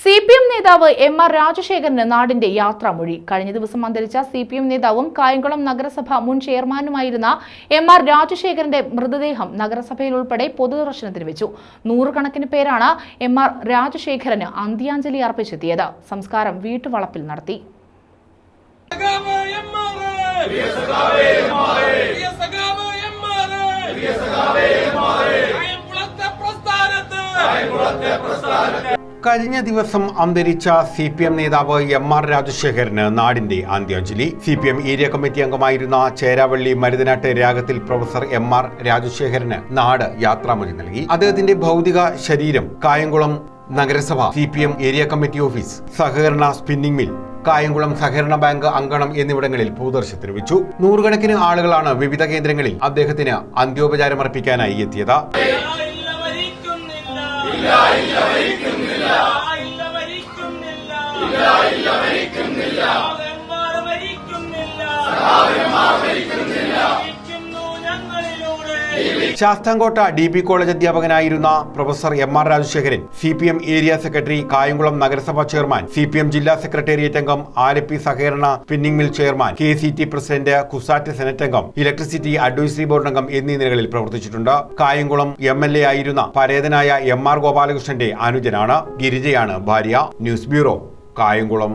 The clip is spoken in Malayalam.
സി പി എം നേതാവ് എം ആർ രാജശേഖരന് നാടിന്റെ യാത്രാമൊഴി. കഴിഞ്ഞ ദിവസം അന്തരിച്ച സി പി എം നേതാവും കായംകുളം നഗരസഭ മുൻ ചെയർമാനുമായിരുന്ന എം ആർ രാജശേഖരന്റെ മൃതദേഹം നഗരസഭയിൽ ഉൾപ്പെടെ പൊതുദർശനത്തിന് വെച്ചു. നൂറുകണക്കിന് പേരാണ് എം ആർ രാജശേഖരന് അന്ത്യാഞ്ജലി അർപ്പിച്ചെത്തിയത്. സംസ്കാരം വീട്ടുവളപ്പിൽ നടത്തി. സഖാവ് എമ്മാറ്. പ്രിയ സഖാവ് എമ്മാറ്. കായംകുളത്തെ പ്രസ്ഥാനത്ത്. കഴിഞ്ഞ ദിവസം അന്തരിച്ച സി പി എം നേതാവ് എം ആർ രാജശേഖരന് നാടിന്റെ അന്ത്യാഞ്ജലി. C P M area committee അംഗമായിരുന്ന ചേരാവള്ളി മരുതനാട്ട് രാഗത്തിൽ പ്രൊഫസർ എം ആർ രാജശേഖരന് നാട് യാത്രാമൊഴി നൽകി. അദ്ദേഹത്തിന്റെ ഭൗതിക ശരീരം കായംകുളം നഗരസഭ C P M area committee office സഹകരണ സ്പിന്നിംഗ് മിൽ കായംകുളം സഹകരണ ബാങ്ക് അങ്കണം എന്നിവിടങ്ങളിൽ പൊതുദർശനത്തിന് വെച്ചു. നൂറുകണക്കിന് ആളുകളാണ് വിവിധ കേന്ദ്രങ്ങളിൽ അദ്ദേഹത്തിന് അന്ത്യോപചാരമർപ്പിക്കാനായി എത്തിയത്. ഇല്ല ഇല്ല ഇല്ല Sasthamkotta D B college അധ്യാപകനായിരുന്ന professor M R Rajasekharan C P M area secretary Kayamkulam നഗരസഭാ ചെയർമാൻ സി പി എം ജില്ലാ സെക്രട്ടേറിയറ്റ് അംഗം ആലപ്പി സഹകരണ spinning mill chairman K C T president CUSAT senate അംഗം ഇലക്ട്രിസിറ്റി അഡ്വൈസറി ബോർഡ് അംഗം എന്നീ നിലകളിൽ പ്രവർത്തിച്ചിട്ടുണ്ട്. കായംകുളം എം എൽ എ ആയിരുന്ന പരേതനായ എം ആർ ഗോപാലകൃഷ്ണന്റെ അനുജനാണ്. ഗിരിജയാണ് ഭാര്യ. News bureau Kayamkulam.